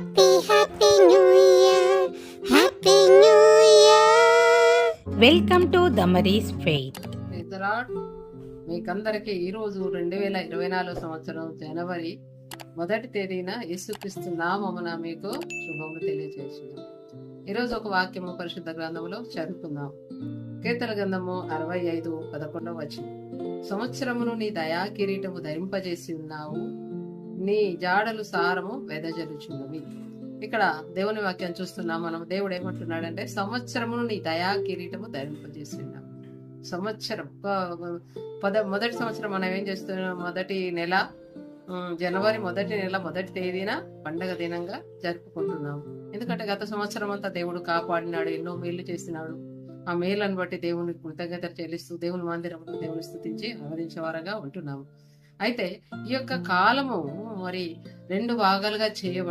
Happy, happy new year. Happy new year. Welcome to Damaris Faith మీకందరికీ ఈరోజు రెండు వేల ఇరవై నాలుగు సంవత్సరం జనవరి మొదటి తేదీన యేసుక్రీస్తు నామమున మీకు శుభములు తెలియజేస్తున్నాం. ఈరోజు ఒక వాక్యము పరిశుద్ధ గ్రంథములో చదువుకుందాం. కీర్తన గ్రంథము అరవై ఐదు పదకొండవ వచ్చిన సంవత్సరమును నీ దయా కిరీటము ధరింపజేసి ఉన్నావు. నీ జాడలు సారము వెదజలుచున్నవి ఇక్కడ దేవుని వాక్యం చూస్తున్నాం మనం. దేవుడు ఏమంటున్నాడంటే సంవత్సరమును నీ దయా కిరీటము ధరింపజేసిండా సంవత్సరం. పద మొదటి సంవత్సరం మనం ఏం చేస్తున్నాం? మొదటి నెల జనవరి మొదటి నెల మొదటి తేదీన పండగ దినంగా జరుపుకుంటున్నాము ఎందుకంటే గత సంవత్సరం అంతా దేవుడు కాపాడినాడు ఎన్నో మేలు చేసినాడు. ఆ మేలను బట్టి దేవుని కృతజ్ఞత చెల్లిస్తూ దేవుని మందిరంలో దేవుని స్థుతించి ఆరాధించే ఉంటున్నాము అయితే ఈ యొక్క కాలము మరి రెండు భాగాలుగా చేయబడి